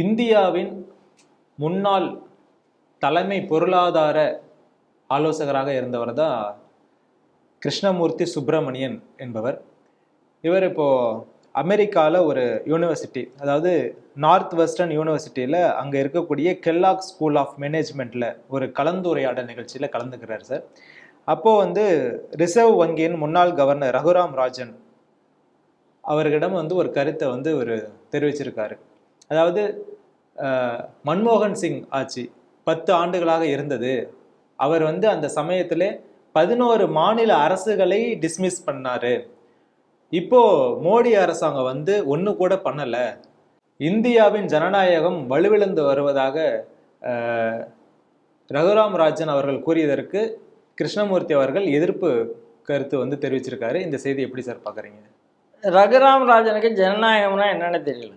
இந்தியாவின் முன்னாள் தலைமை பொருளாதார ஆலோசகராக இருந்தவர் தான் கிருஷ்ணமூர்த்தி சுப்பிரமணியன் என்பவர். இவர் இப்போது அமெரிக்காவில் ஒரு யூனிவர்சிட்டி அதாவது நார்த் வெஸ்டர்ன் யூனிவர்சிட்டியில் அங்கே இருக்கக்கூடிய கெல்லாக் ஸ்கூல் ஆஃப் மேனேஜ்மெண்ட்டில் ஒரு கலந்துரையாடல் நிகழ்ச்சியில் கலந்துக்கிறார் சார். அப்போது வந்து ரிசர்வ் வங்கியின் முன்னாள் கவர்னர் ரகுராம் ராஜன் அவர்களிடம் வந்து ஒரு கருத்தை வந்து ஒரு தெரிவிச்சிருக்காரு. அதாவது மன்மோகன் சிங் ஆட்சி பத்து ஆண்டுகளாக இருந்தது. அவர் வந்து அந்த சமயத்தில் பதினோரு மாநில அரசுகளை டிஸ்மிஸ் பண்ணார். இப்போ மோடி அரசாங்கம் வந்து ஒன்று கூட பண்ணலை. இந்தியாவின் ஜனநாயகம் வலுவிழந்து வருவதாக ரகுராம் ராஜன் அவர்கள் கூறியதற்கு கிருஷ்ணமூர்த்தி அவர்கள் எதிர்ப்பு கருத்து வந்து தெரிவிச்சிருக்காரு. இந்த செய்தி எப்படி சார் பார்க்குறீங்க ரகுராம் ராஜனுக்கு ஜனநாயகம்னா என்னென்னு தெரியல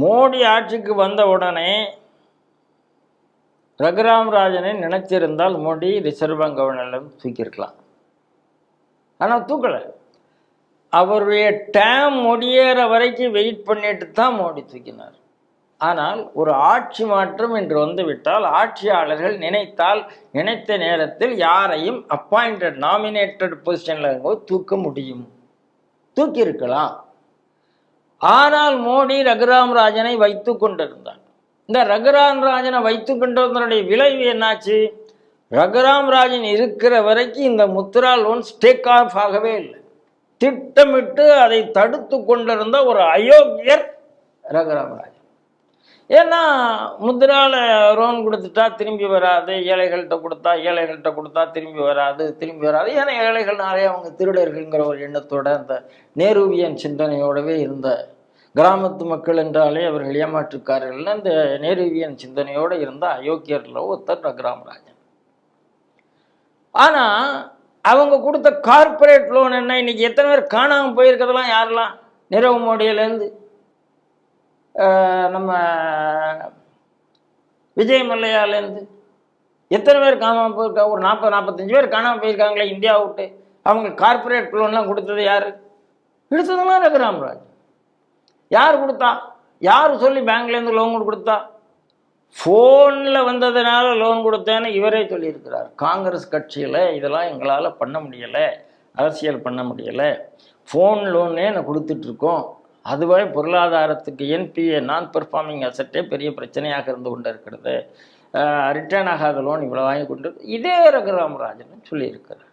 மோடி ஆட்சிக்கு வந்த உடனே ரகுராம் ராஜனை நினைச்சிருந்தால் மோடி ரிசர்வ் பேங்க் கவர்னரில் தூக்கியிருக்கலாம். ஆனால் தூக்கலை. அவருடைய டேம் முடியற வரைக்கும் வெயிட் பண்ணிட்டு தான் மோடி தூக்கினார். ஆனால் ஒரு ஆட்சி மாற்றம் என்று வந்துவிட்டால் ஆட்சியாளர்கள் நினைத்தால் நினைத்த நேரத்தில் யாரையும் அப்பாயிண்டட் நாமினேட்டட் பொசிஷனில் தூக்க முடியும். தூக்கியிருக்கலாம். ஆனால் மோடி ரகுராம் ராஜனை வைத்து கொண்டிருந்தார். இந்த ரகுராம் ராஜனை வைத்து கொண்டிருந்தனுடைய விளைவு என்னாச்சு? ரகுராம் ராஜன் இருக்கிற வரைக்கும் இந்த முத்ரா லோன் ஸ்டேக் ஆஃப் ஆகவே இல்லை. திட்டமிட்டு அதை தடுத்து கொண்டிருந்த ஒரு அயோக்கியர் ரகுராம் ராஜன். ஏன்னா முத்ரால லோன் கொடுத்துட்டா திரும்பி வராது ஏழைகள்கிட்ட கொடுத்தா ஏழைகள்கிட்ட கொடுத்தா திரும்பி வராது திரும்பி வராது. ஏன்னா ஏழைகள் நிறைய அவங்க திருடர்கள்ங்கிற ஒரு எண்ணத்தோட அந்த நேருவியன் சிந்தனையோடவே இருந்த கிராமத்து மக்கள் என்றாலே அவர்கள் ஏமாற்றுக்காரர்கள் அந்த நேருவியன் சிந்தனையோடு இருந்த அயோக்கியரில் ஒருத்தர் ரகுராமராஜன். ஆனால் அவங்க கொடுத்த கார்ப்பரேட் லோன் என்ன? இன்னைக்கு எத்தனை பேர் காணாமல் போயிருக்கிறதெல்லாம் யாரெல்லாம்? நிரவ் மோடியிலேருந்து நம்ம விஜய் மல்லையாலேருந்து எத்தனை பேர் காணாமல் போயிருக்கா? ஒரு நாற்பது நாற்பத்தஞ்சு பேர் காணாமல் போயிருக்காங்களே இந்தியா விட்டு. அவங்க கார்ப்பரேட் லோன்லாம் கொடுத்தது யார்? எடுத்ததெல்லாம் ரகுராமராஜ் யார் கொடுத்தா? யார் சொல்லி பேங்க்லேருந்து லோன் கொடுத்தா? ஃபோனில் வந்ததுனால லோன் கொடுத்தேன்னு இவரே சொல்லியிருக்கிறார். காங்கிரஸ் கட்சியில் இதெல்லாம் எங்களால் பண்ண முடியலை. அரசியல் பண்ண முடியலை. ஃபோன் லோனே நான் கொடுத்துட்ருக்கோம். அதுவே பொருளாதாரத்துக்கு என்பிஏ நான் பெர்ஃபார்மிங் அசட்டே பெரிய பிரச்சனையாக இருந்து கொண்டு இருக்கிறது ரிட்டர்ன் ஆகாத லோன் இவ்வளோ வாங்கி கொண்டு இதே ரகுராமராஜன் சொல்லியிருக்கிறார்.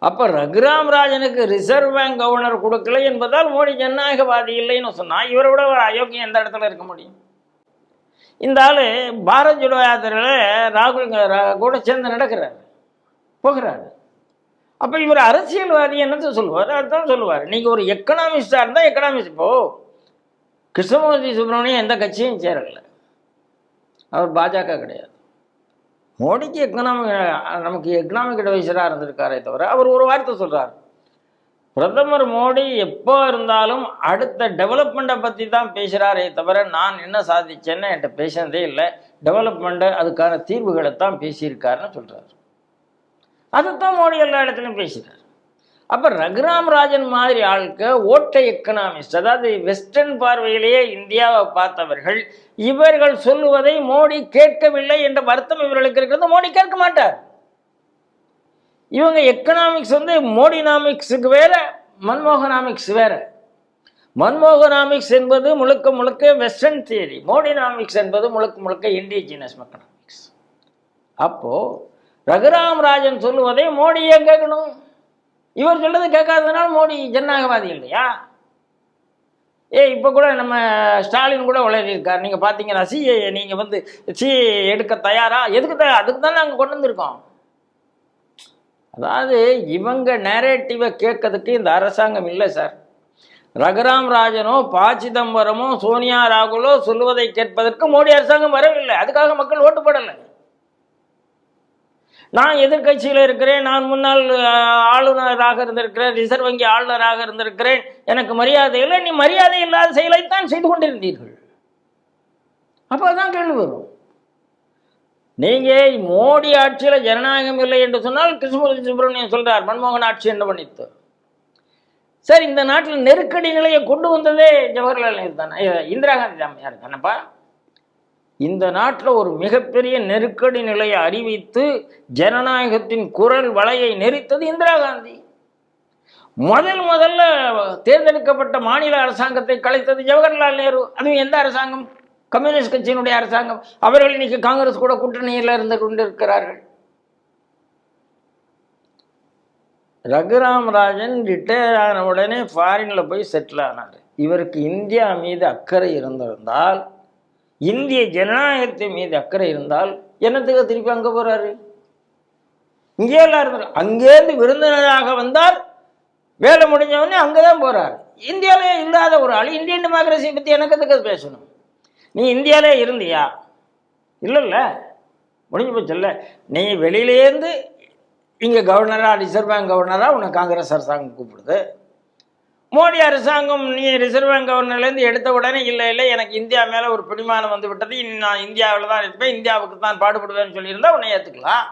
அப்போ ரகுராம் ராஜனுக்கு ரிசர்வ் பேங்க் கவர்னர் கொடுக்கல என்பதால் மோடி ஜனநாயகவாதி இல்லைன்னு சொன்னால் இவரை விட ஒரு அயோக்கியம் எந்த இடத்துல இருக்க முடியும்? இந்த ஆள் பாரத் ஜோடோ யாத்திரையில் ராகுல் ரா- கூட சேர்ந்து நடக்கிறார். போகிறாரு. அப்போ இவர் அரசியல்வாதி என்னத்தை சொல்லுவார்? அதுதான் சொல்லுவார். நீங்கள் ஒரு எக்கனாமிஸ்டாக இருந்தால் எக்கனாமிஸ்ட். இப்போ கிருஷ்ணமூர்த்தி சுப்பிரமணியம் எந்த கட்சியும் சேரலை. அவர் பாஜக கிடையாது. மோடிக்கு எக்கனாமிக் நமக்கு எக்கனாமிக் அட்வைசராக இருந்திருக்காரே தவிர அவர் ஒரு வார்த்தை சொல்கிறார் பிரதமர் மோடி எப்போ இருந்தாலும் அடுத்த டெவலப்மெண்ட்டை பற்றி தான் பேசுகிறாரே தவிர நான் என்ன சாதிச்சேன்னு என்கிட்ட பேசினதே இல்லை. டெவலப்மெண்ட்டு அதுக்கான தீர்வுகளை தான் பேசியிருக்காருன்னு சொல்கிறார் அதுதான் மோடி எல்லா இடத்துலையும் பேசுகிறார் அப்போ ரகுராம் ராஜன் மாதிரி ஆளுக்கு ஓட்ட எக்கனாமிஸ்ட் அதாவது வெஸ்டர்ன் பார்வையிலேயே இந்தியாவை பார்த்தவர்கள் இவர்கள் சொல்லுவதை மோடி கேட்கவில்லை என்ற வருத்தம் இவர்களுக்கு இருக்கிறது. மோடி கேட்க மாட்டார். இவங்க எக்கனாமிக்ஸ் வந்து மோடினாமிக்ஸுக்கு வேற மன்மோகனாமிக்ஸ் வேற. மன்மோகனாமிக்ஸ் என்பது முழுக்க முழுக்க வெஸ்டர்ன் தியரி மோடினாமிக்ஸ் என்பது முழுக்க முழுக்க இண்டிஜினஸ் மெக்கனாமிக்ஸ் அப்போது ரகுராம் ராஜன் சொல்லுவதை மோடி ஏன் கேட்கணும்? இவர் சொல்றது கேட்காததுனால மோடி ஜனநாயகவாதி இல்லையா? ஏ இப்போ கூட நம்ம ஸ்டாலின் கூட உளறியிருக்கார். நீங்கள் பார்த்தீங்கன்னா சிஏ நீங்கள் வந்து சி எடுக்க தயாரா? எதுக்கு தயார் அதுக்கு தான் நாங்கள் கொண்டு வந்திருக்கோம். அதாவது இவங்க நேரேட்டிவை கேட்கறதுக்கு இந்த அரசாங்கம் இல்லை சார். ரகுராம் ராஜனோ ப சிதம்பரமோ சோனியா ராகுலோ சொல்லுவதை கேட்பதற்கு மோடி அரசாங்கம் வரவில்லை. அதுக்காக மக்கள் ஓட்டு போடலை. நான் எதிர்க்கட்சியில் இருக்கிறேன் நான் முன்னாள் ஆளுநராக இருந்திருக்கிறேன் ரிசர்வ் வங்கி ஆளுநராக இருந்திருக்கிறேன். எனக்கு மரியாதை இல்லை நீ மரியாதை இல்லாத செயலைத்தான் செய்து கொண்டிருந்தீர்கள். அப்போ தான் கேள்வி வரும். நீங்கள் மோடி ஆட்சியில் ஜனநாயகம் இல்லை என்று சொன்னால் கிருஷ்ணமூர்த்தி சுப்பிரமணியன் சொல்கிறார் மன்மோகன் ஆட்சி என்ன பண்ணித்து சார் இந்த நாட்டில் நெருக்கடி நிலையை கொண்டு வந்ததே ஜவஹர்லால் நேரு தானே இந்திரா காந்தி அம்மையார் தானப்பா இந்த நாட்டில் ஒரு மிகப்பெரிய நெருக்கடி நிலையை அறிவித்து ஜனநாயகத்தின் குரல் வலையை நெரித்தது இந்திரா காந்தி. முதல் முதல்ல தேர்ந்தெடுக்கப்பட்ட மாநில அரசாங்கத்தை கலைத்தது ஜவஹர்லால் நேரு. அதுவும் எந்த அரசாங்கம்? கம்யூனிஸ்ட் கட்சியினுடைய அரசாங்கம். அவர்கள் இன்னைக்கு காங்கிரஸ் கூட கூட்டணியில் இருந்து கொண்டிருக்கிறார்கள். ரகுராம் ராஜன் ரிட்டையர் ஆன உடனே ஃபாரினில் போய் செட்டில் ஆனார். இவருக்கு இந்தியா மீது அக்கறை இருந்திருந்தால் இந்திய ஜனநாயகத்தின் மீது அக்கறை இருந்தால் என்னத்துக்கு திருப்பி அங்கே போகிறாரு இங்கே எல்லாம் இருந்தார் அங்கேருந்து விருந்தினராக வந்தார் வேலை முடிஞ்சவொடனே அங்கே தான் போகிறார் இந்தியாவிலே இல்லாத ஒரு ஆள் இந்தியன் டெமோக்ரஸியை பற்றி எனக்கு எதுக்கு பேசணும்? நீ இந்தியாவிலே இருந்தியா? இல்லைல்ல. முடிஞ்சு போச்சுல்ல நீ வெளியிலேருந்து இங்கே கவர்னராக ரிசர்வ் பேங்க் கவர்னராக உன்னை காங்கிரஸ் அரசாங்கம் கூப்பிடுது. மோடி அரசாங்கம் நீ ரிசர்வ் பேங்க் கவர்னர்லேருந்து எடுத்த உடனே இல்லை இல்லை எனக்கு இந்தியா மேலே ஒரு பிடிமானம் வந்து விட்டது. இனி நான் இந்தியாவில் தான் இருப்பேன். இந்தியாவுக்கு தான் பாடுபடுவேன்னு சொல்லியிருந்தா உன்னை ஏற்றுக்கலாம்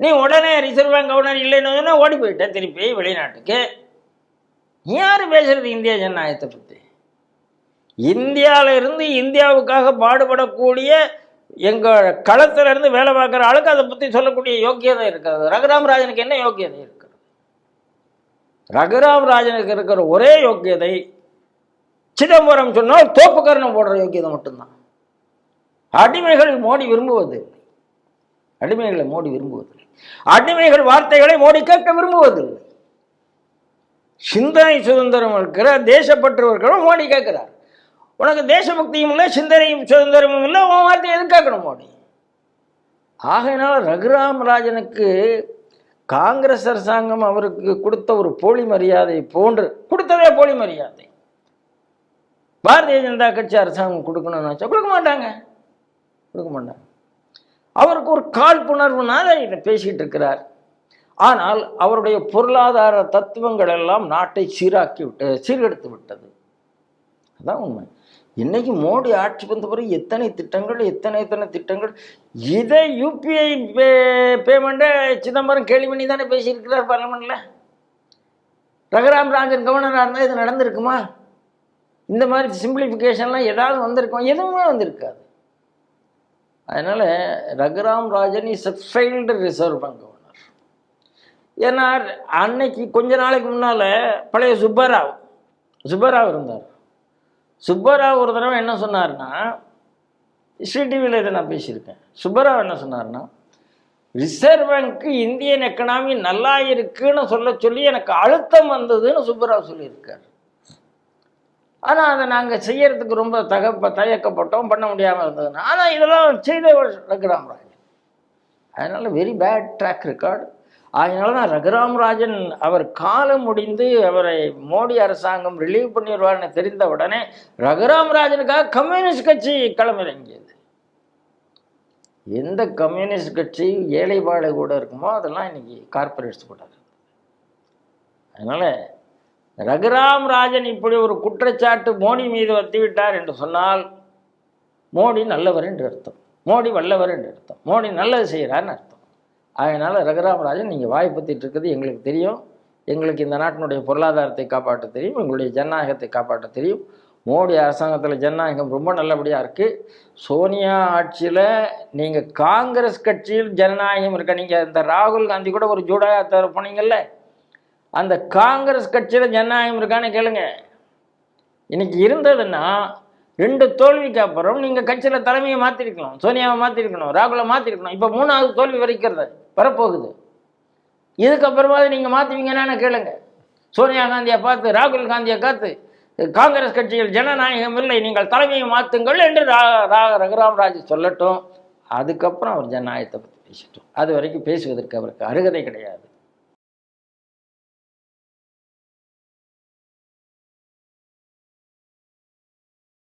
நீ உடனே ரிசர்வ் பேங்க் கவர்னர் இல்லைன்னு சொன்னா ஓடி போயிட்டேன் திருப்பி வெளிநாட்டுக்கு. யார் பேசுறது இந்திய ஜனநாயகத்தை பற்றி இந்தியாவில இருந்து இந்தியாவுக்காக பாடுபடக்கூடிய எங்கள் களத்திலிருந்து வேலை பார்க்குற ஆளுக்கு அதை பற்றி சொல்லக்கூடிய யோக்கியதை இருக்காது. ரகுராம் ராஜனுக்கு என்ன யோக்கியதை இருக்குது ரகுராம் ராஜனுக்கு இருக்கிற ஒரே யோக்கியதை சிதம்பரம் சொன்னால் தோப்புக்கரணம் போடுற யோக்கியதை மட்டும்தான். அடிமைகள் மோடி விரும்புவதில்லை அடிமைகளை மோடி விரும்புவதில்லை. அடிமைகள் வார்த்தைகளை மோடி கேட்க விரும்புவதில்லை. சிந்தனை சுதந்திரம் இருக்கிற தேசப்பற்றவர்களும் மோடி கேட்கிறார். உனக்கு தேசபக்தியும் இல்லை சிந்தனையும் சுதந்திரமும் இல்லை உன் வார்த்தையை எதுவும் கேட்கணும் மோடி? ஆகையினால் ரகுராம் ராஜனுக்கு காங்கிரஸ் அரசாங்கம் அவருக்கு கொடுத்த ஒரு போலி மரியாதை போன்று கொடுத்ததே போலி மரியாதை. பாரதிய ஜனதா கட்சி அரசாங்கம் கொடுக்கணும்னு வச்சா கொடுக்க மாட்டாங்க. கொடுக்க மாட்டாங்க. அவருக்கு ஒரு காழ்ப்புணர்வுனால இதை பேசிட்டு இருக்கிறார். ஆனால் அவருடைய பொருளாதார தத்துவங்கள் எல்லாம் நாட்டை சீராக்கி விட்டு சீர்கெடுத்து விட்டது. அதான் உண்மை. இன்னைக்கு மோடி ஆட்சி வந்த பிறகு எத்தனை திட்டங்கள் எத்தனை எத்தனை திட்டங்கள்? இதை யூபிஐ பே பேமெண்ட்டை சிதம்பரம் கேள்வி பண்ணி தானே பேசியிருக்கிறார் பார்லமெண்ட்டில் ரகுராம் ராஜன் கவர்னராக இருந்தால் இது நடந்திருக்குமா? இந்த மாதிரி சிம்பிளிஃபிகேஷன்லாம் ஏதாவது வந்திருக்கும்? எதுவுமே வந்திருக்காது. அதனால் Raghuram Rajan is failed Reserve Bank governor ஏன்னா அன்னைக்கு கொஞ்ச நாளைக்கு முன்னால் பழைய சுப்பராவ் சுப்பராவ் இருந்தார். சுப்பராவ் ஒரு தடவை என்ன சொன்னார்னா ஸ்ரீடிவியில் இதை நான் பேசியிருக்கேன். சுப்பராவ் என்ன சொன்னார்னா ரிசர்வ் பேங்க்கு இந்தியன் எக்கனாமி நல்லா இருக்குன்னு சொல்ல சொல்லி எனக்கு அழுத்தம் வந்ததுன்னு சுப்பராவ் சொல்லியிருக்கார். ஆனால் அதை நாங்கள் செய்யறதுக்கு ரொம்ப தக தயக்கப்பட்டோம் பண்ண முடியாமல் இருந்ததுன்னா. ஆனால் இதெல்லாம் செய்த ரகுராம் ராஜன் அதனால் வெரி பேட் ட்ராக் ரெக்கார்டு அதனால தான் ரகுராம் ராஜன் அவர் காலம் முடிந்து அவரை மோடி அரசாங்கம் ரிலீவ் பண்ணிடுவார்னு தெரிந்த உடனே ரகுராம் ராஜனுக்காக கம்யூனிஸ்ட் கட்சி களமிறங்கியது. எந்த கம்யூனிஸ்ட் கட்சி ஏழைபாடு கூட இருக்குமோ அதெல்லாம் இன்னைக்கு கார்பரேட்ஸ் கூட இருக்கு. அதனால் ரகுராம் ராஜன் இப்படி ஒரு குற்றச்சாட்டு மோடி மீது வத்திவிட்டார் என்று சொன்னால் மோடி நல்லவர் என்று அர்த்தம். மோடி வல்லவர் என்று அர்த்தம். மோடி நல்லது செய்கிறார்னு அர்த்தம். அதனால் ரகுராமராஜன் நீங்கள் வாய் பற்றிட்டு இருக்கிறது எங்களுக்கு தெரியும். எங்களுக்கு இந்த நாட்டினுடைய பொருளாதாரத்தை காப்பாற்ற தெரியும். எங்களுடைய ஜனநாயகத்தை காப்பாற்ற தெரியும். மோடி அரசாங்கத்தில் ஜனநாயகம் ரொம்ப நல்லபடியாக இருக்குது சோனியா ஆட்சியில் நீங்கள் காங்கிரஸ் கட்சியில் ஜனநாயகம் இருக்க? நீங்கள் இந்த ராகுல் காந்தி கூட ஒரு ஜூடா தர போனீங்கல்ல? அந்த காங்கிரஸ் கட்சியில் ஜனநாயகம் இருக்கான்னு கேளுங்க. இன்னைக்கு இருந்ததுன்னா ரெண்டு தோல்விக்கு அப்புறம் நீங்கள் கட்சியில் தலைமையை மாற்றிருக்கணும் சோனியாவை மாற்றிருக்கணும் ராகுலை மாற்றிருக்கணும் இப்போ மூணாவது தோல்வி வரைக்கிறது. வரப்போகுது. இதுக்கப்புறமாவது நீங்கள் மாற்றுவீங்கன்னு கேளுங்க. சோனியா காந்தியை பார்த்து ராகுல் காந்தியை காத்து காங்கிரஸ் கட்சியில் ஜனநாயகம் இல்லை நீங்கள் தலைமையை மாற்றுங்கள் என்று ரா ரகுராம் ராஜ் சொல்லட்டும். அதுக்கப்புறம் அவர் ஜனநாயகத்தை பற்றி பேசிட்டோம். அது வரைக்கும் பேசுவதற்கு அவருக்கு அருகதை கிடையாது.